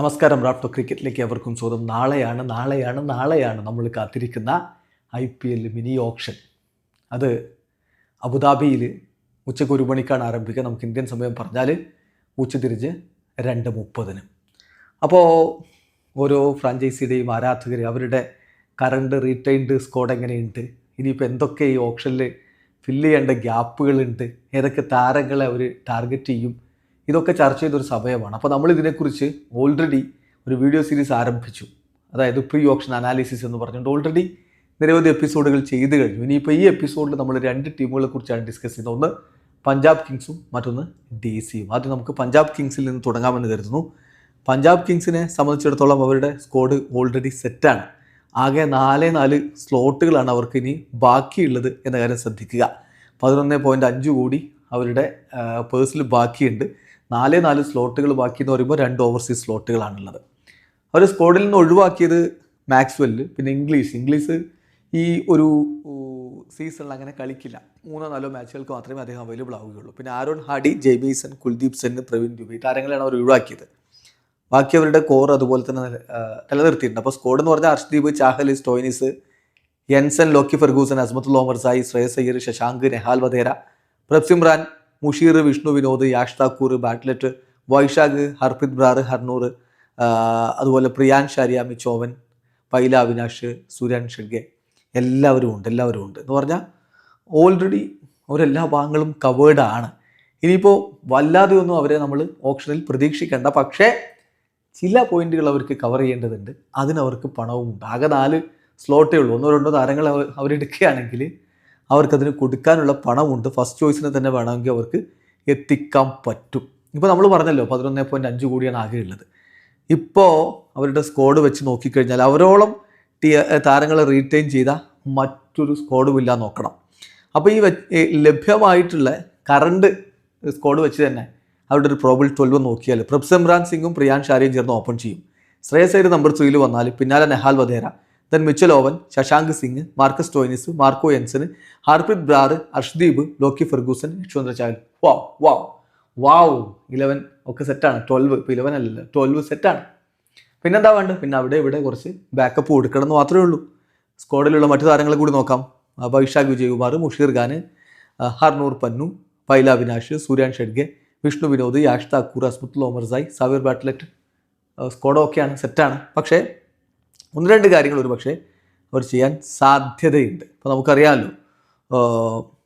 നമസ്കാരം റാഫ്റ്റോ ക്രിക്കറ്റിലേക്ക് എവർക്കും സ്വാഗതം. നാളെയാണ് നാളെയാണ് നാളെയാണ് നമ്മൾ കാത്തിരിക്കുന്ന I P L mini auction. അത് അബുദാബിയിൽ ഉച്ചയ്ക്ക് ഒരു മണിക്കാണ് ആരംഭിക്കുക. നമുക്ക് ഇന്ത്യൻ സമയം പറഞ്ഞാൽ ഉച്ചതിരിഞ്ഞ് രണ്ട് മുപ്പതിന്. അപ്പോൾ ഓരോ ഫ്രാഞ്ചൈസിയുടെയും ആരാധകർ അവരുടെ കറണ്ട് റീറ്റൈൻഡ് സ്കോഡ് എങ്ങനെയുണ്ട്? ഇനിയിപ്പോൾ എന്തൊക്കെ ഈ ഓപ്ഷനിൽ ഫില്ല് ചെയ്യേണ്ട ഗ്യാപ്പുകളുണ്ട് ഏതൊക്കെ താരങ്ങളെ അവർ ടാർഗറ്റ് ചെയ്യും? ഇതൊക്കെ ചർച്ച ചെയ്തൊരു സമയമാണ്. അപ്പോൾ നമ്മൾ ഇതിനെക്കുറിച്ച് ഓൾറെഡി ഒരു വീഡിയോ സീരീസ് ആരംഭിച്ചു. അതായത് പ്രീ ഓപ്ഷൻ അനാലിസിസ് എന്ന് പറഞ്ഞുകൊണ്ട് ഓൾറെഡി നിരവധി എപ്പിസോഡുകൾ ചെയ്തു കഴിഞ്ഞു. ഇനിയിപ്പോൾ ഈ എപ്പിസോഡിൽ നമ്മൾ രണ്ട് ടീമുകളെ കുറിച്ചാണ് ഡിസ്കസ് ചെയ്യുന്നത്. ഒന്ന് പഞ്ചാബ് കിങ്സും മറ്റൊന്ന് ഡി സിയും ആദ്യം നമുക്ക് പഞ്ചാബ് കിങ്സിൽ നിന്ന് തുടങ്ങാമെന്ന് കരുതുന്നു. പഞ്ചാബ് കിങ്സിനെ സംബന്ധിച്ചിടത്തോളം അവരുടെ സ്കോഡ് ഓൾറെഡി സെറ്റാണ് ആകെ നാല് നാല് സ്ലോട്ടുകളാണ് അവർക്ക് ഇനി ബാക്കിയുള്ളത് എന്ന കാര്യം ശ്രദ്ധിക്കുക. പതിനൊന്ന് പോയിന്റ് അഞ്ച് കോടി അവരുടെ പേഴ്സിൽ ബാക്കിയുണ്ട്. നാല് നാല് സ്ലോട്ടുകൾ ബാക്കി എന്ന് പറയുമ്പോൾ രണ്ട് ഓവർസീസ് സ്ലോട്ടുകളാണുള്ളത്. അവർ സ്കോഡിൽ നിന്ന് ഒഴിവാക്കിയത് മാക്സ്വെല്ല് പിന്നെ ഇംഗ്ലീഷ് ഇംഗ്ലീഷ് ഈ ഒരു സീസണിൽ അങ്ങനെ കളിക്കില്ല. മൂന്നോ നാലോ മാച്ചുകൾക്ക് മാത്രമേ അദ്ദേഹം അവൈലബിൾ ആവുകയുള്ളൂ. പിന്നെ ആരോൺ ഹാഡി ജെയ്ബീസൺ കുൽദീപ് സെൻ പ്രവീൺ ദുബി താരങ്ങളെയാണ് അവർ ഒഴിവാക്കിയത്. ബാക്കി അവരുടെ കോർ അതുപോലെ തന്നെ നിലനിർത്തിയിട്ടുണ്ട്. അപ്പോൾ സ്കോഡ് എന്ന് പറഞ്ഞാൽ Arshdeep ചാഹലി Stoinis Jansen Lockie Ferguson Azmatullah Omarzai Shreyas Iyer Shashank Nehal Wadhera Prabhsimran Musheer Vishnu Vinod Yash Thakur Bartlett Vyshak Harpreet Brar Harnoor അതുപോലെ പ്രിയാൻ ഷാരിയ മിച്ചോവൻ പൈല അവിനാഷ് സുരൻ ഷെഡ്ഗെ. എല്ലാവരും ഉണ്ട് എല്ലാവരും ഉണ്ട്. എന്ന് പറഞ്ഞാൽ ഓൾറെഡി അവരെല്ലാ ഭാഗങ്ങളും കവേർഡാണ് ഇനിയിപ്പോൾ വല്ലാതെ ഒന്നും അവരെ നമ്മൾ ഓപ്ഷനിൽ പ്രതീക്ഷിക്കേണ്ട. പക്ഷേ ചില പോയിന്റുകൾ അവർക്ക് കവർ ചെയ്യേണ്ടതുണ്ട്. അതിനവർക്ക് പണവും ഉണ്ട്. ആകെ നാല് സ്ലോട്ടേ ഉള്ളൂ. ഒന്നോ രണ്ടോ താരങ്ങൾ അവരെടുക്കുകയാണെങ്കിൽ അവർക്കതിന് കൊടുക്കാനുള്ള പണമുണ്ട്. ഫസ്റ്റ് ചോയ്സിനെ തന്നെ വേണമെങ്കിൽ അവർക്ക് എത്തിക്കാൻ പറ്റും. ഇപ്പോൾ നമ്മൾ പറഞ്ഞല്ലോ പതിനൊന്ന് പോയിന്റ് അഞ്ച് കോടിയാണ് ആകെയുള്ളത് ഇപ്പോൾ അവരുടെ സ്കോഡ് വെച്ച് നോക്കിക്കഴിഞ്ഞാൽ അവരോളം താരങ്ങളെ റീറ്റെയിൻ ചെയ്ത മറ്റൊരു സ്കോഡും ഇല്ല നോക്കണം. അപ്പോൾ ഈ ലഭ്യമായിട്ടുള്ള കറണ്ട് സ്കോഡ് വെച്ച് തന്നെ അവരുടെ ഒരു പ്രോബിൾ ട്വൽവ് നോക്കിയാൽ പ്രഭ്സംറാൻ സിംഗും പ്രിയാൻ ഷാരിയും ചേർന്ന് ഓപ്പൺ ചെയ്യും. ശ്രേയസ് നമ്പർ ത്രീയിൽ വന്നാൽ പിന്നാലെ Nehal Wadhera then Mitchell Owen Shashank Singh Marcus Stoinis Marco എൻസന് Harpreet Brar Arshdeep Lockie Ferguson Yuzvendra Chahal wow wow wow eleven ഒക്കെ സെറ്റാണ് ട്വൽവ് ഇപ്പോൾ ഇലവൻ അല്ലല്ലോ. ട്വൽവ് സെറ്റാണ് പിന്നെന്താ വേണ്ടത്? പിന്നെ അവിടെ ഇവിടെ കുറച്ച് ബാക്കപ്പ് കൊടുക്കണം എന്ന് മാത്രമേ ഉള്ളൂ. സ്ക്വാഡിലുള്ള മറ്റു താരങ്ങളെ കൂടി നോക്കാം. Vyshak Vijaykumar Musheer Khan Harnoor Pannu Pyla Avinash Suryansh Shedge Vishnu Vinod Yash Thakur Azmatullah Omar Xavier Bartlett squad ഒക്കെയാണ് സെറ്റാണ് പക്ഷേ ഒന്ന് രണ്ട് കാര്യങ്ങൾ ഒരു പക്ഷേ അവർ ചെയ്യാൻ സാധ്യതയുണ്ട്. അപ്പോൾ നമുക്കറിയാമല്ലോ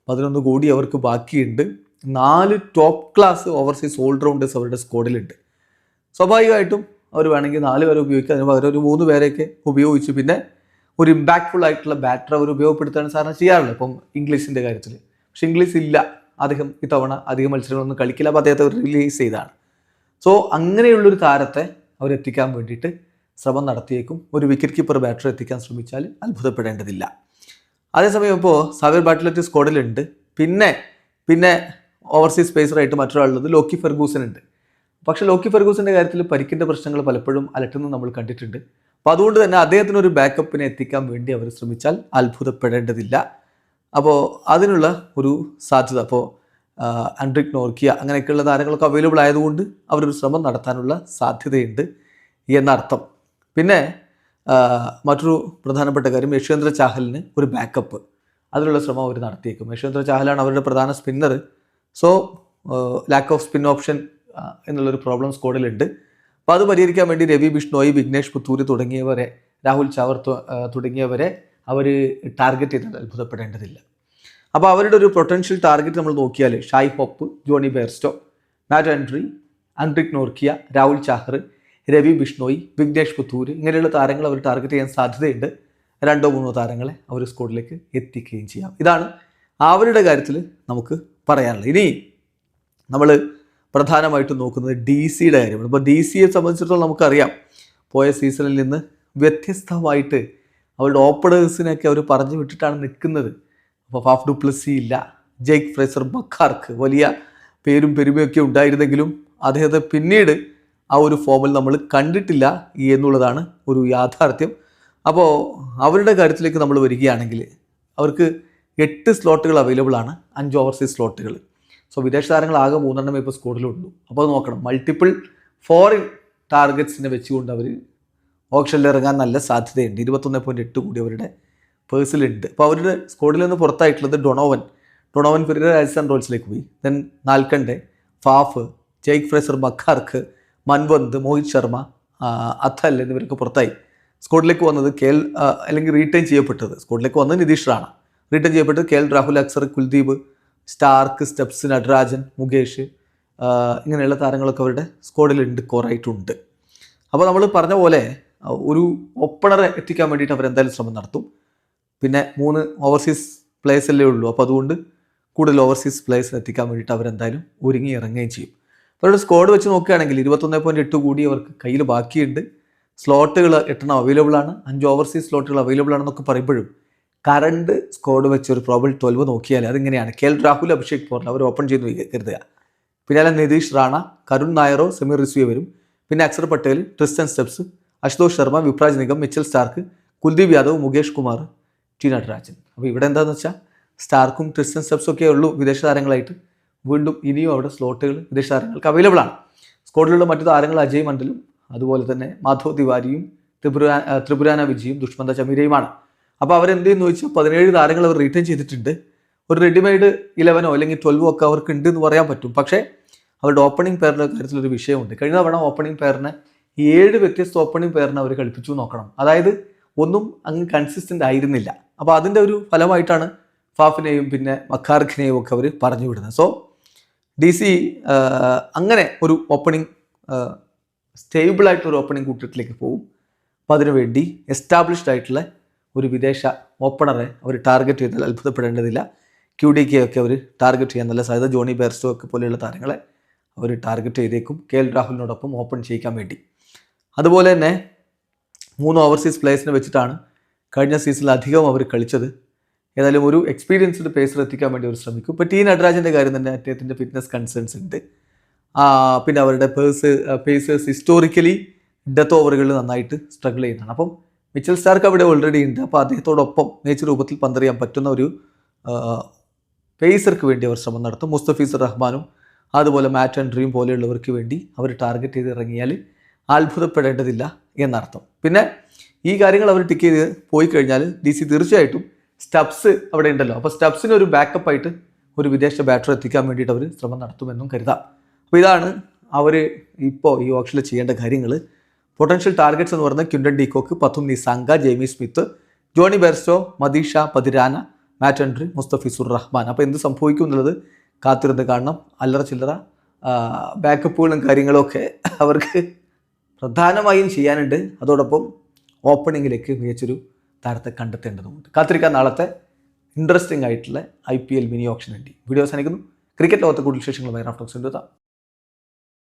പതിനൊന്ന് കോടി അവർക്ക് ബാക്കിയുണ്ട്. നാല് ടോപ്പ് ക്ലാസ് ഓവർസീസ് ഓൾറൗണ്ടേഴ്സ് അവരുടെ സ്ക്വാഡിലുണ്ട് സ്വാഭാവികമായിട്ടും അവർ വേണമെങ്കിൽ നാല് പേരെ ഉപയോഗിക്കുക അതിന് പകരം ഒരു മൂന്ന് പേരെയൊക്കെ ഉപയോഗിച്ച് പിന്നെ ഒരു ഇമ്പാക്റ്റ്ഫുൾ ആയിട്ടുള്ള ബാറ്റർ അവർ ഉപയോഗപ്പെടുത്താൻ സാധാരണ ചെയ്യാറുള്ളത്. ഇപ്പം ഇംഗ്ലീഷിന്റെ കാര്യത്തിൽ പക്ഷേ ഇംഗ്ലീഷ് ഇല്ല. അദ്ദേഹം ഇത്തവണ അധികം മത്സരങ്ങളൊന്നും കളിക്കില്ല. അപ്പോൾ അദ്ദേഹത്തെ റിലീസ് ചെയ്താണ് സോ അങ്ങനെയുള്ളൊരു താരത്തെ അവരെത്തിക്കാൻ വേണ്ടിയിട്ട് ശ്രമം നടത്തിയേക്കും. ഒരു വിക്കറ്റ് കീപ്പർ ബാറ്റർ എത്തിക്കാൻ ശ്രമിച്ചാൽ അത്ഭുതപ്പെടേണ്ടതില്ല. അതേസമയം ഇപ്പോൾ സാവിർ ബാറ്റ്ലറ്റ് സ്ക്വാഡിലുണ്ട് പിന്നെ പിന്നെ ഓവർസീസ് സ്പേസറായിട്ട് മറ്റൊരാളുള്ളത് ലോക്കി ഫെർഗൂസൻ ഉണ്ട്. പക്ഷേ ലോക്കി ഫെർഗൂസിന്റെ കാര്യത്തിൽ പരിക്കിന്റെ പ്രശ്നങ്ങൾ പലപ്പോഴും അലട്ടുന്നത് നമ്മൾ കണ്ടിട്ടുണ്ട്. അപ്പോൾ അതുകൊണ്ട് തന്നെ അദ്ദേഹത്തിന് ഒരു ബാക്കപ്പിനെ എത്തിക്കാൻ വേണ്ടി അവർ ശ്രമിച്ചാൽ അത്ഭുതപ്പെടേണ്ടതില്ല. അപ്പോൾ അതിനുള്ള ഒരു സാധ്യത അപ്പോൾ അൻഡ്രിക് നോർക്കിയ അങ്ങനെയൊക്കെയുള്ള താരങ്ങളൊക്കെ അവൈലബിൾ ആയതുകൊണ്ട് അവരൊരു ശ്രമം നടത്താനുള്ള സാധ്യതയുണ്ട് എന്നർത്ഥം. പിന്നെ മറ്റൊരു പ്രധാനപ്പെട്ട കാര്യം യശ്വന്ദ്ര ചാഹലിന് ഒരു ബാക്കപ്പ് അതിനുള്ള ശ്രമം അവർ നടത്തിയേക്കും. യശ്വന്ദ്ര ചാഹലാണ് അവരുടെ പ്രധാന spinner so lack of spin option എന്നുള്ളൊരു പ്രോബ്ലം സ്കോഡിലുണ്ട് അപ്പോൾ അത് പരിഹരിക്കാൻ വേണ്ടി രവി ബിഷ്ണോയി വിഘ്നേഷ് പുത്തൂരി തുടങ്ങിയവരെ രാഹുൽ ചാവർ തുടങ്ങിയവരെ അവർ ടാർഗറ്റ് ചെയ്തത് അത്ഭുതപ്പെടേണ്ടതില്ല. അപ്പോൾ അവരുടെ ഒരു പൊട്ടൻഷ്യൽ ടാർഗറ്റ് നമ്മൾ നോക്കിയാൽ Shai Hope Jonny Bairstow Matt Henry Anrich Nortje Rahul Chahar Ravi Bishnoi Vignesh Puthur ഇങ്ങനെയുള്ള താരങ്ങൾ അവർ ടാർഗറ്റ് ചെയ്യാൻ സാധ്യതയുണ്ട്. രണ്ടോ മൂന്നോ താരങ്ങളെ അവർ സ്കോഡിലേക്ക് എത്തിക്കുകയും ചെയ്യാം. ഇതാണ് അവരുടെ കാര്യത്തിൽ നമുക്ക് പറയാനുള്ളത്. ഇനി നമ്മൾ പ്രധാനമായിട്ടും നോക്കുന്നത് ഡി സിയുടെ കാര്യമാണ്. ഇപ്പോൾ ഡി സിയെ സംബന്ധിച്ചിടത്തോളം നമുക്കറിയാം പോയ സീസണിൽ നിന്ന് വ്യത്യസ്തമായിട്ട് അവരുടെ ഓപ്പണേഴ്സിനെയൊക്കെ അവർ പറഞ്ഞു വിട്ടിട്ടാണ് നിൽക്കുന്നത്. അപ്പോൾ ഫാഫ് ഡുപ്ലസി ഇല്ല. ജെയ്ക്ക് ഫ്രേസർ ബക്കാർക്ക് വലിയ പേരും പെരുമയൊക്കെ ഉണ്ടായിരുന്നെങ്കിലും അദ്ദേഹത്തെ പിന്നീട് ആ ഒരു ഫോമിൽ നമ്മൾ കണ്ടിട്ടില്ല എന്നുള്ളതാണ് ഒരു യാഥാർത്ഥ്യം. അപ്പോൾ അവരുടെ കാര്യത്തിലേക്ക് നമ്മൾ വരികയാണെങ്കിൽ അവർക്ക് എട്ട് സ്ലോട്ടുകൾ അവൈലബിൾ ആണ് അഞ്ച് ഓവർസീസ് സ്ലോട്ടുകൾ. സോ വിദേശ താരങ്ങൾ ആകെ മൂന്നെണ്ണം ഇപ്പോൾ സ്കോഡിലുള്ളൂ അപ്പോൾ നോക്കണം. മൾട്ടിപ്പിൾ ഫോറിൻ ടാർഗറ്റ്സിനെ വെച്ചുകൊണ്ട് അവർ ഓപ്ഷനിൽ ഇറങ്ങാൻ നല്ല സാധ്യതയുണ്ട്. ഇരുപത്തൊന്ന് പോയിന്റ് എട്ട് കൂടി അവരുടെ പേഴ്സിലുണ്ട് അപ്പോൾ അവരുടെ സ്കോഡിൽ നിന്ന് പുറത്തായിട്ടുള്ളത് ഡൊണോവൻ ഡൊണോവൻ പെരീര രാജസ്ഥാൻ റോയൽസിലേക്ക് പോയി. Then Nalkande Faf Jake Fraser McGurk Manvanth Mohit Sharma അഥൽ എന്നിവരൊക്കെ പുറത്തായി. സ്കോട്ടിലേക്ക് വന്നത് കെ എൽ അല്ലെങ്കിൽ റീറ്റേൺ ചെയ്യപ്പെട്ടത്. സ്കോട്ടിലേക്ക് വന്നത് നിതീഷ് റാണ റീറ്റൈൻ ചെയ്യപ്പെട്ടത് K L Rahul Axar Kuldeep Starc Stubbs Natarajan Mukesh ഇങ്ങനെയുള്ള താരങ്ങളൊക്കെ അവരുടെ സ്കോഡിലുണ്ട് കോറായിട്ടുണ്ട് അപ്പോൾ നമ്മൾ പറഞ്ഞ പോലെ ഒരു ഓപ്പണറെ എത്തിക്കാൻ വേണ്ടിയിട്ട് അവരെന്തായാലും ശ്രമം നടത്തും. പിന്നെ മൂന്ന് ഓവർസീസ് പ്ലേയേഴ്സ് അല്ലേ ഉള്ളൂ. അപ്പോൾ അതുകൊണ്ട് കൂടുതൽ ഓവർസീസ് പ്ലേയേഴ്സിനെ എത്തിക്കാൻ വേണ്ടിയിട്ട് അവരെന്തായാലും ഒരുങ്ങി ഇറങ്ങുകയും ചെയ്യും. അവരുടെ സ്കോഡ് വെച്ച് നോക്കുകയാണെങ്കിൽ ഇരുപത്തൊന്ന് പോയിന്റ് എട്ട് കൂടി അവർക്ക് കയ്യിൽ ബാക്കിയുണ്ട്. സ്ലോട്ടുകൾ എട്ടെണ്ണം അവൈലബിൾ ആണ്. അഞ്ച് ഓവർസീസ് സ്ലോട്ടുകൾ അവൈലബിൾ ആണെന്നൊക്കെ പറയുമ്പോഴും കറണ്ട് സ്കോഡ് വെച്ച് ഒരു പ്രോബിൾ ട്വൽവ് നോക്കിയാൽ അതിങ്ങനെയാണ്. കെ എൽ രാഹുൽ അഭിഷേക് പോർല അവർ ഓപ്പൺ ചെയ്ത് കരുതുക. പിന്നാലെ നിതീഷ് റാണ കരുൺ നായറോ സമീർ റിസ്വിയ വരും. പിന്നെ Axar Patel Tristan Stubbs Ashutosh Sharma Vipraj Nigam Mitchell Starc Kuldeep Yadav Mukesh Kumar T Natarajan അപ്പോൾ ഇവിടെ എന്താണെന്ന് വെച്ചാൽ സ്റ്റാർക്കും ട്രിസ്റ്റൻ സ്റ്റെപ്സും ഒക്കെ ഉള്ളൂ വിദേശ താരങ്ങളായിട്ട്. വീണ്ടും ഇനിയും അവിടെ സ്ലോട്ടുകൾ വിദേശ താരങ്ങൾക്ക് അവൈലബിൾ ആണ്. സ്കോഡിലുള്ള മറ്റു താരങ്ങൾ അജയ് മണ്ഡലും അതുപോലെ തന്നെ മാധവ് തിവാരിയും ത്രിപുര ത്രിപുരാന വിജയും ദുഷ്മന്ത ചമീരയുമാണ്. അപ്പോൾ അവരെന്ത് ചെയ്യുന്നു ചോദിച്ചാൽ പതിനേഴ് താരങ്ങൾ അവർ റീറ്റേൺ ചെയ്തിട്ടുണ്ട്. ഒരു റെഡിമെയ്ഡ് ഇലവനോ അല്ലെങ്കിൽ ട്വൽവോ ഒക്കെ അവർക്ക് ഉണ്ട് എന്ന് പറയാൻ പറ്റും. പക്ഷേ അവരുടെ ഓപ്പണിംഗ് പേരിന്റെ കാര്യത്തിലൊരു വിഷയമുണ്ട്. കഴിഞ്ഞ തവണ ഓപ്പണിംഗ് പെയറിനെ ഏഴ് വ്യത്യസ്ത ഓപ്പണിംഗ് പെയറിനെ അവർ കളിപ്പിച്ചു നോക്കണം. അതായത് ഒന്നും അങ്ങ് കൺസിസ്റ്റന്റ് ആയിരുന്നില്ല. അപ്പോൾ അതിന്റെ ഒരു ഫലമായിട്ടാണ് ഫാഫിനെയും പിന്നെ മക്കാർഖിനെയും ഒക്കെ അവർ പറഞ്ഞു വിടുന്നത്. സോ ഡി സി അങ്ങനെ ഒരു ഓപ്പണിംഗ് സ്റ്റേബിൾ ആയിട്ടുള്ള ഒരു ഓപ്പണിംഗ് കൂട്ടത്തിലേക്ക് പോകും അപ്പോൾ അതിനുവേണ്ടി എസ്റ്റാബ്ലിഷ്ഡ് ആയിട്ടുള്ള ഒരു വിദേശ ഓപ്പണറെ അവർ ടാർഗറ്റ് ചെയ്താൽ അത്ഭുതപ്പെടേണ്ടതില്ല. ക്യു ഡി കെ ഒക്കെ അവർ ടാർഗറ്റ് ചെയ്യാൻ നല്ല സാധ്യത ജോണി ബെയർസ്റ്റോ ഒക്കെ പോലെയുള്ള താരങ്ങളെ അവർ ടാർഗറ്റ് ചെയ്തേക്കും. കെ എൽ രാഹുലിനോടൊപ്പം ഓപ്പൺ ചെയ്യിക്കാൻ വേണ്ടി. അതുപോലെ തന്നെ മൂന്ന് ഓവർസീസ് പ്ലേയേഴ്സിനെ വെച്ചിട്ടാണ് കഴിഞ്ഞ സീസണിൽ അധികം അവർ കളിച്ചത് ഏതായാലും ഒരു എക്സ്പീരിയൻസ്ഡ് പേസർ എത്തിക്കാൻ വേണ്ടി അവർ ശ്രമിക്കും. ഇപ്പോൾ ടി നടരാജന്റെ കാര്യം തന്നെ അദ്ദേഹത്തിന്റെ ഫിറ്റ്നസ് കൺസേൺസ് ഉണ്ട്. പിന്നെ അവരുടെ പേഴ്സ് പേസേഴ്സ് ഹിസ്റ്റോറിക്കലി ഡെത്ത് ഓവറുകളിൽ നന്നായിട്ട് സ്ട്രഗിൾ ചെയ്യുന്നതാണ്. അപ്പം മിച്ചൽ സ്റ്റാർക്ക് അവിടെ ഓൾറെഡി ഉണ്ട്. അപ്പോൾ അദ്ദേഹത്തോടൊപ്പം മികച്ച രൂപത്തിൽ പന്തറിയാൻ പറ്റുന്ന ഒരു പേസർക്ക് വേണ്ടി അവർ ശ്രമം നടത്തും. മുസ്തഫീസർ റഹ്മാനും അതുപോലെ മാറ്റ് ആൻഡ് ഡ്രീം പോലെയുള്ളവർക്ക് വേണ്ടി അവർ ടാർഗറ്റ് ചെയ്ത് ഇറങ്ങിയാൽ അത്ഭുതപ്പെടേണ്ടതില്ല എന്നർത്ഥം. പിന്നെ ഈ കാര്യങ്ങൾ അവർ ടിക്ക് ചെയ്ത് പോയി കഴിഞ്ഞാൽ ഡി സി തീർച്ചയായിട്ടും സ്റ്റബ്സ് അവിടെ ഉണ്ടല്ലോ. അപ്പോൾ സ്റ്റബ്സിന് ഒരു ബാക്കപ്പ് ആയിട്ട് ഒരു വിദേശ ബാറ്റർ എത്തിക്കാൻ വേണ്ടിയിട്ട് അവർ ശ്രമം നടത്തുമെന്നും കരുതാം. അപ്പോൾ ഇതാണ് അവർ ഇപ്പോൾ ഈ ഓപ്ഷനിൽ ചെയ്യേണ്ട കാര്യങ്ങൾ. പൊട്ടൻഷ്യൽ ടാർഗറ്റ്സ് എന്ന് പറയുന്നത് Quinton de Kock Pathum Nissanka Jamie Smith Jonny Bairstow Matheesha Pathirana Matt Henry Mustafizur Rahman അപ്പോൾ എന്ത് സംഭവിക്കും എന്നുള്ളത് കാത്തിരുന്ന് കാണണം. അല്ലറ ചില്ലറ ബാക്കപ്പുകളും കാര്യങ്ങളൊക്കെ അവർക്ക് പ്രധാനമായും ചെയ്യാനുണ്ട്. അതോടൊപ്പം ഓപ്പണിങ്ങിലേക്ക് മികച്ചൊരു താരത്തെ കണ്ടെത്തേണ്ടതുണ്ട്. കാത്തിരിക്കാൻ നാളത്തെ ഇൻട്രസ്റ്റിംഗ് ആയിട്ടുള്ള I P L mini auction വേണ്ടി. വീഡിയോ അവസാനിക്കുന്നു. ക്രിക്കറ്റ് ലോകത്തെ കൂടുതൽ വിശേഷങ്ങളുമായി റാഫ്റ്റോക്സ് എത്താം.